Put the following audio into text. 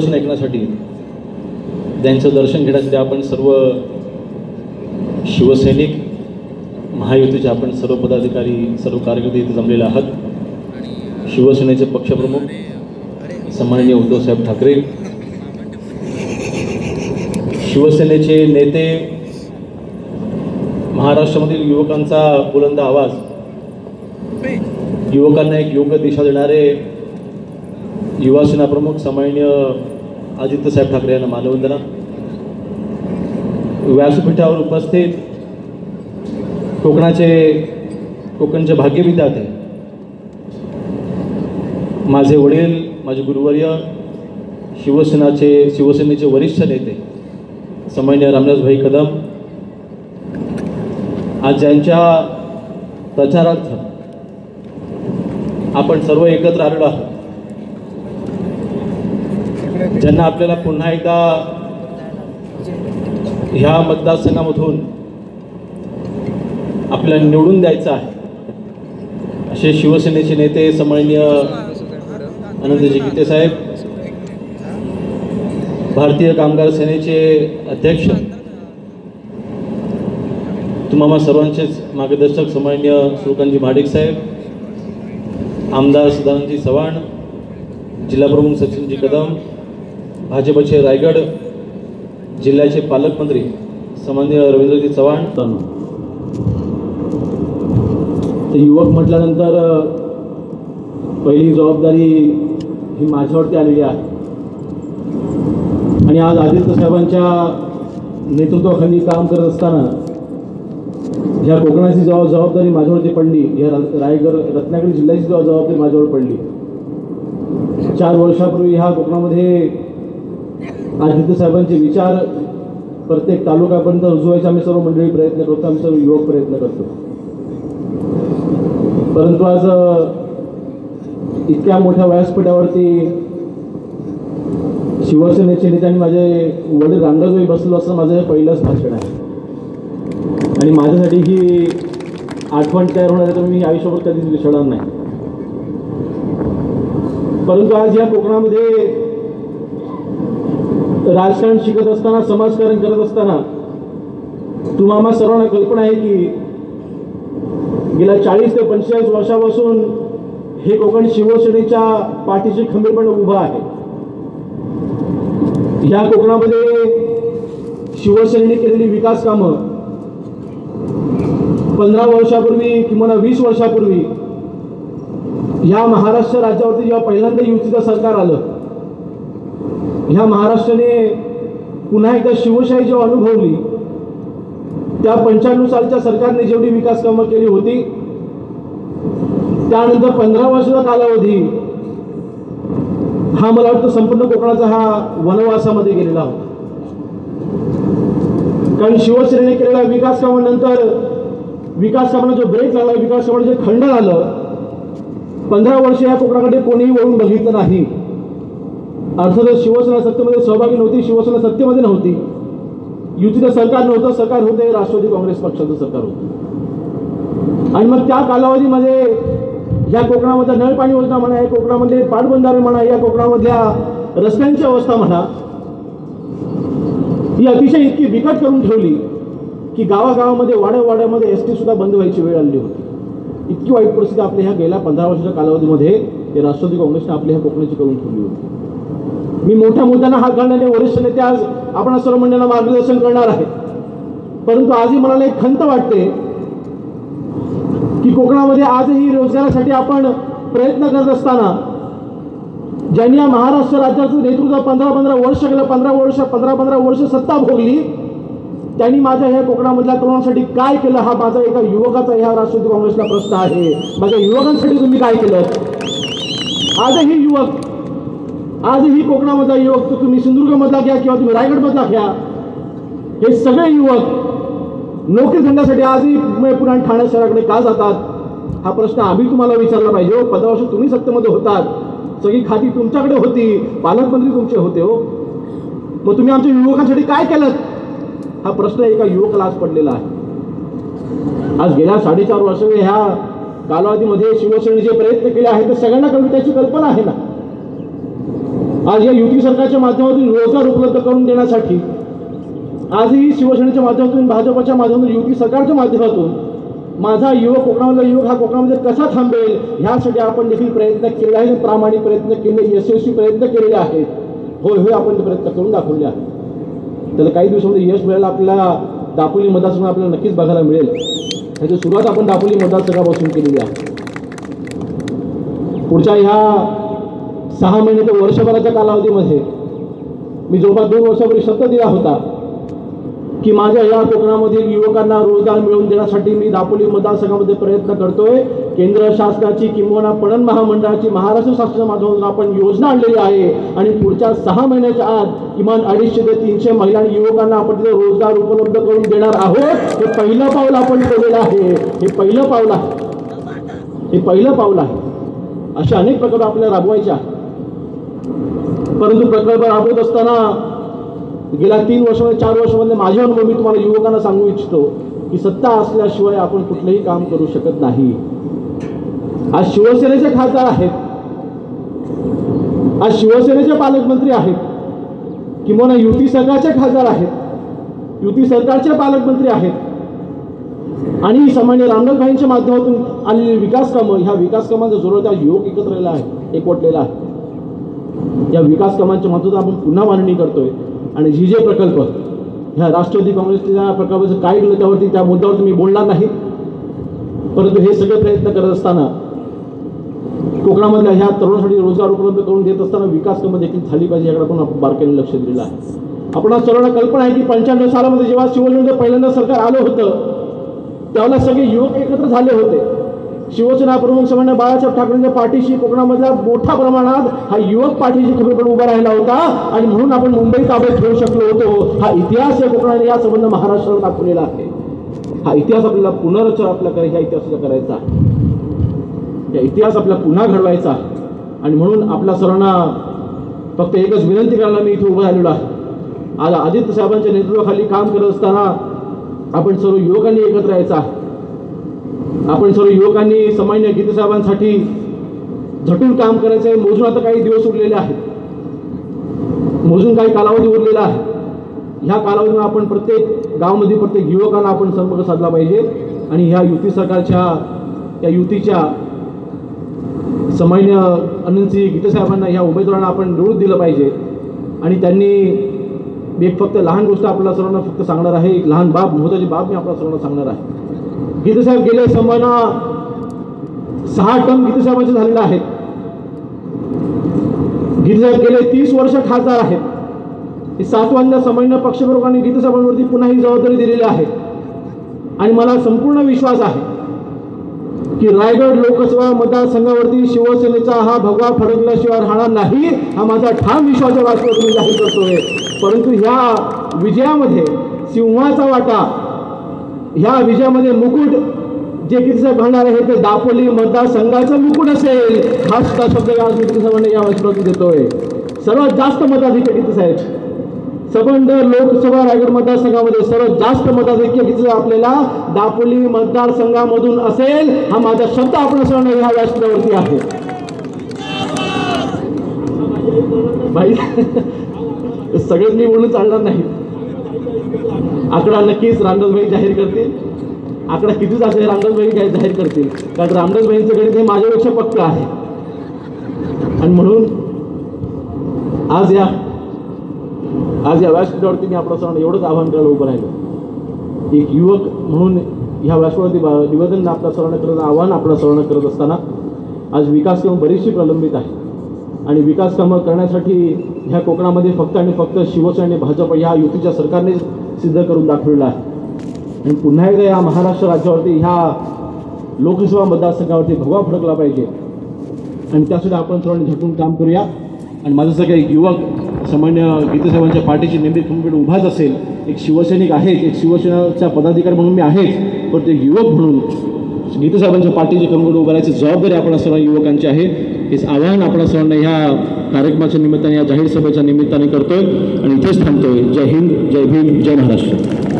ऐकण्यासाठी त्यांचं दर्शन घेण्यासाठी आपण सर्व शिवसैनिक महायुतीचे आपण सर्व पदाधिकारी सर्व कार्यकर्ते इथे जमलेले आहात. शिवसेनेचे पक्षप्रमुख सन्माननीय उद्धवसाहेब ठाकरे शिवसेनेचे नेते महाराष्ट्रामधील युवकांचा बुलंद आवाज युवकांना एक योग्य दिशा देणारे युवासेना प्रमुख सन्माननीय आदित्यसाहेब ठाकरे यांना मानवंदना. व्यासपीठावर उपस्थित कोकणाचे कोकणचे भाग्यविधाते माझे वडील माझे गुरुवर्य शिवसेनाचे शिवसेनेचे वरिष्ठ नेते सन्माननीय रामदासभाई कदम आज ज्यांच्या प्रचारार्थ आपण सर्व एकत्र आलेलो आहोत ज्यांना आपल्याला पुन्हा एकदा ह्या मतदारसंघामधून आपल्याला निवडून द्यायचं आहे. असे शिवसेनेचे नेते सन्माननीय आनंदजी गीते साहेब भारतीय कामगार सेनेचे अध्यक्ष तुम्हाला सर्वांचेच मार्गदर्शक सन्माननीय सुलतानजी महाडिक साहेब आमदार सदानंदजी चव्हाण जिल्हाप्रमुख सचिनजी कदम भाजपचे रायगड जिल्ह्याचे पालकमंत्री सन्माननीय रवींद्रजी चव्हाण. तर युवक म्हटल्यानंतर पहिली जबाबदारी ही माझ्यावरती आलेली आहे. आणि आज आदित्य साहेबांच्या नेतृत्वाखाली काम करत असताना ह्या कोकणाची जबाब जबाबदारी माझ्यावरती पडली ह्या रायगड रत्नागिरी जिल्ह्याची जबाबदारी माझ्यावर पडली चार वर्षापूर्वी ह्या कोकणामध्ये आज आदित्य साहेबांचे विचार प्रत्येक तालुक्यापर्यंत रुजवायचे आम्ही सर्व मंडळी प्रयत्न करतो आम्ही सर्व युवक प्रयत्न करतो. परंतु आज इतक्या मोठ्या व्यासपीठावरती शिवसेनेचे नेते आणि माझे वडील रांगाजोई बसलो असं माझं पहिलंच भाषण आहे. आणि माझ्यासाठी ही आठवण तयार होणार आहे तर मी आयुष्यावर कधीच विसरणार नाही. परंतु आज या कोकणामध्ये राजकारण शिकत असताना समाजकारण करत असताना तुम्हाला सर्वांना कल्पना आहे की गेल्या चाळीस ते पंचेचाळीस वर्षापासून हे कोकण शिवसेनेच्या पाठीशी खंबीरपणे उभं आहे. या कोकणामध्ये शिवसेनेने केलेली विकास कामं पंधरा वर्षापूर्वी किंवा वीस वर्षापूर्वी ह्या महाराष्ट्र राज्यावरती जेव्हा पहिल्यांदा युतीचं सरकार आलं ह्या महाराष्ट्राने पुन्हा एकदा शिवशाही जेव्हा अनुभवली त्या पंच्याण्णव सालच्या सरकारने जेवढी विकास कामं केली होती त्यानंतर पंधरा वर्षाचा कालावधी हा मला वाटतं संपूर्ण कोकणाचा हा वनवासामध्ये गेलेला होता. कारण शिवसेनेने केलेल्या विकास कामानंतर विकास कामाला जो ब्रेक लागला विकास कामाला जे खंड झालं पंधरा वर्ष या कोकणाकडे कोणीही वळून बघितलं नाही. अर्थातच शिवसेना सत्तेमध्ये सहभागी नव्हती शिवसेना सत्तेमध्ये नव्हती. युतीचं सरकार नव्हतं सरकार होते राष्ट्रवादी काँग्रेस पक्षाचं सरकार होतं. आणि मग त्या कालावधीमध्ये या कोकणामधल्या नळ पाणी योजना म्हणा या कोकणामध्ये पाटबंधारे म्हणा या कोकणामधल्या रस्त्यांची अवस्था म्हणा ही अतिशय इतकी बिकट करून ठेवली की गावागावामध्ये वाड्यावाड्यामध्ये एस टी सुद्धा बंद व्हायची वेळ आली होती. इतकी वाईट परिस्थिती आपल्या ह्या गेल्या पंधरा वर्षाच्या कालावधीमध्ये हे राष्ट्रवादी काँग्रेसने आपल्या ह्या कोकणाची करून ठेवली होती. मी मोठ्या मुद्द्यांना हात घालणारे वरिष्ठ नेते आज आपण सर्व मंडळांना मार्गदर्शन करणार आहे परंतु आजही मला एक खंत वाटते की कोकणामध्ये आजही रोजगारासाठी आपण प्रयत्न करत असताना ज्यांनी या महाराष्ट्र राज्याचं नेतृत्व पंधरा पंधरा वर्ष केलं पंधरा वर्ष पंधरा पंधरा वर्ष सत्ता भोगली त्यांनी माझ्या ह्या कोकणामधल्या तरुणांसाठी काय केलं हा माझा एका युवकाचा ह्या राष्ट्रवादी काँग्रेसला प्रश्न आहे. माझ्या युवकांसाठी तुम्ही काय केलं? आजही युवक आजही कोकणामधला युवक तो तुम्ही सिंधुदुर्गमधला घ्या किंवा तुम्ही रायगडमधला घ्या. हे सगळे युवक नोकरी धंद्यासाठी आजही मुंबई पुणे आणि ठाणे शहराकडे का जातात? हा प्रश्न आम्ही तुम्हाला विचारला पाहिजे हो. पंधरा वर्ष तुम्ही सत्तेमध्ये होतात. सगळी खाती तुमच्याकडे होती. पालकमंत्री तुमचे होते हो. मग तुम्ही आमच्या युवकांसाठी काय केलं हा प्रश्न एका युवकाला आज पडलेला आहे. आज गेल्या साडेचार वर्ष ह्या कालावधीमध्ये शिवसेनेचे प्रयत्न केले आहेत तर सगळ्यांना कळून त्याची कल्पना आहे ना? आज या युती सरकारच्या माध्यमातून रोजगार उपलब्ध करून देण्यासाठी आजही शिवसेनेच्या माध्यमातून भाजपच्या माध्यमातून युती सरकारच्या माध्यमातून माझा युवक कोकणामधला युवक हा कोकणामध्ये कसा थांबेल ह्यासाठी आपण देखील प्रयत्न केले आहेत प्रामाणिक प्रयत्न केले यशस्वी प्रयत्न केलेले आहेत. होय होय आपण ते प्रयत्न करून दाखवले आहेत. त्याला काही दिवसामध्ये यश मिळायला आपल्याला दापोली मतदारसंघ आपल्याला नक्कीच बघायला मिळेल. त्याची सुरुवात आपण दापोली मतदारसंघापासून केलेली आहे. पुढच्या ह्या सहा महिने ते वर्षभराच्या कालावधीमध्ये मी जवळपास दोन वर्षापूर्वी शब्द दिला होता की माझ्या या कोकणामधील युवकांना रोजगार मिळवून देण्यासाठी मी दापोली मतदारसंघामध्ये प्रयत्न करतोय. केंद्र शासनाची किंवा पणन महामंडळाची महाराष्ट्र शासनाच्या माध्यमातून आपण योजना आणलेली आहे. आणि पुढच्या सहा महिन्याच्या आत किमान अडीचशे ते तीनशे महिला आणि युवकांना आपण तिथे रोजगार उपलब्ध करून देणार आहोत. हे पहिलं पाऊल आपण केलेलं आहे. हे पहिलं पाऊल आहे. हे पहिलं पाऊल आहे. अशा अनेक प्रकल्प आपल्याला राबवायचे आहेत. परंतु प्रकल्प राबवत असताना गेल्या तीन वर्षामध्ये चार वर्षामध्ये माझे अनुभव मी तुम्हाला युवकांना सांगू इच्छितो की सत्ता असल्याशिवाय आपण कुठलंही काम करू शकत नाही. आज शिवसेनेचे खासदार आहेत. आज शिवसेनेचे पालकमंत्री आहेत. किंवा युती सरकारचे खासदार आहेत. युती सरकारचे पालकमंत्री आहेत. आणि सामान्य रामदासभाईंच्या माध्यमातून आलेली विकास कामं ह्या विकास कामांचा जोरात त्या युवक एकत्रलेला आहे एकवटलेला आहे. या विकास कामांच्या माध्यमातून आपण पुन्हा मांडणी करतोय. आणि जी जे प्रकल्प ह्या राष्ट्रवादी काँग्रेसच्या प्रकल्पाचं काय केलं त्यावरती त्या मुद्द्यावरती मी बोलणार नाही परंतु हे सगळे प्रयत्न करत असताना कोकणामधल्या ह्या तरुणासाठी रोजगार उपलब्ध करून देत असताना विकास कामं देखील झाली पाहिजे याकडे पण आपण बारकाईने लक्ष दिलेलं आहे. आपण सर्वांना कल्पना आहे की पंच्याण्णव सालामध्ये जेव्हा शिवसेनेचं पहिल्यांदा सरकार आलं होतं त्यावेळेला सगळे युवक एकत्र झाले होते. शिवसेना प्रमुख समन्वय बाळासाहेब ठाकरेंच्या पाठीशी कोकणामधल्या मोठ्या प्रमाणात हा युवक पाठीशी खबरपण उभा राहिला होता. आणि म्हणून आपण मुंबई ताब्यात ठेवू शकलो होतो. हा इतिहास या कोकणाने या संबंध महाराष्ट्राला दाखवलेला आहे. हा इतिहास आपल्याला पुनर्रचना आपल्या करायचा इतिहासाचा करायचा या इतिहास आपला पुन्हा घडवायचा आणि म्हणून आपल्या सर्वांना फक्त एकच विनंती करायला मी इथे उभा झालेलो आहे. आज आदित्य साहेबांच्या नेतृत्वाखाली काम करत असताना आपण सर्व युवकांनी एकत्र यायचं आहे. आपण सर्व युवकांनी सामान्य गीतेसाहेबांसाठी झटून काम करायचं आहे मोजून आता काही दिवस उरलेले आहेत. मोजून काही कालावधी उरलेला आहे. ह्या कालावधीमध्ये आपण प्रत्येक गावामध्ये प्रत्येक युवकांना आपण संपर्क साधला पाहिजे. आणि ह्या युती सरकारच्या या युतीच्या सामान्य अनंतसिंह गीतेसाहेबांना ह्या उमेदवारांना आपण निवडून दिलं पाहिजे. आणि त्यांनी मी एक फक्त लहान गोष्ट आपल्याला सर्वांना फक्त सांगणार आहे. एक लहान बाब महत्वाची बाब मी आपल्या सर्वांना सांगणार आहे. गीतसाहेब गेले संभावना सहा टर्म गीते झालेला झालेले आहेत गेले तीस वर्ष खासदार आहेत. हे सातवांच्या समन्वय पक्षप्रमुखांनी गीतसाहेबांवरती पुन्हा ही जबाबदारी दिलेली आहे. आणि मला संपूर्ण विश्वास आहे की रायगड लोकसभा मतदारसंघावरती शिवसेनेचा हा भगवा फडकल्याशिवाय राहणार नाही हा माझा ठाम विश्वास या जाहीर करतोय. परंतु ह्या विजयामध्ये सिंहाचा वाटा ह्या विजयामध्ये मुकुट जे किती साहेब घालणार आहे ते दापोली मतदारसंघाचं मुकुट असेल. हा सुद्धा शब्द या किती साहेबांना या वाचनातून देतोय. सर्वात जास्त मताधिक्य किती साहेब? सबंध लोकसभा रायगड मतदारसंघामध्ये सर्वात जास्त मताधिक्य किती आपल्याला? दापोली मतदारसंघामधून असेल. हा माझा शब्द आपण सर्वांना ह्या व्यासपीठावरती आहे. भाई सगळेच मी बोलून चालणार नाही. आकडा नक्कीच रामदासबाई जाहीर करतील. आकडा कितीच असेल रामदासबाई काय जाहीर करतील. कारण रामदासबाईंचं गणित हे माझ्यापेक्षा पक्क आहे. आणि म्हणून आज या आज या व्यासपीठावरती मी आपल्या सर्वांना एवढंच आव्हान करायला उभं राहिलो. एक युवक म्हणून ह्या व्यासपीठावरती बा- निवेदन आपल्या सर्वांना करत आव्हान आपल्या सर्वांना करत असताना आज विकास कामं बरीचशी प्रलंबित आहे आणि विकास कामं करण्यासाठी ह्या कोकणामध्ये फक्त आणि फक्त शिवसेना आणि भाजप ह्या युतीच्या सरकारने सिद्ध करून दाखवलेला आहे. आणि पुन्हा एकदा या महाराष्ट्र राज्यावरती ह्या लोकसभा मतदारसंघावरती भगवा फडकला पाहिजे. आणि त्यासाठी आपण सर्वांनी झटून काम करूया. आणि माझं सगळं एक युवक सामान्य गीतेसाहेबांच्या पार्टीची नेहमी तुमच्याकडे उभाच असेल. एक शिवसैनिक आहेच एक शिवसेनाचा पदाधिकारी म्हणून मी आहेच. पण ते युवक म्हणून गीतेसाहेबांच्या पार्टीची खंबीर उभारायची जबाबदारी आपण सर्व युवकांची आहे. हेच आवाहन आपला सण ह्या कार्यक्रमाच्या निमित्ताने या जाहीर सभेच्या निमित्ताने करतोय आणि इथेच थांबतोय. जय हिंद जय भीम जय महाराष्ट्र.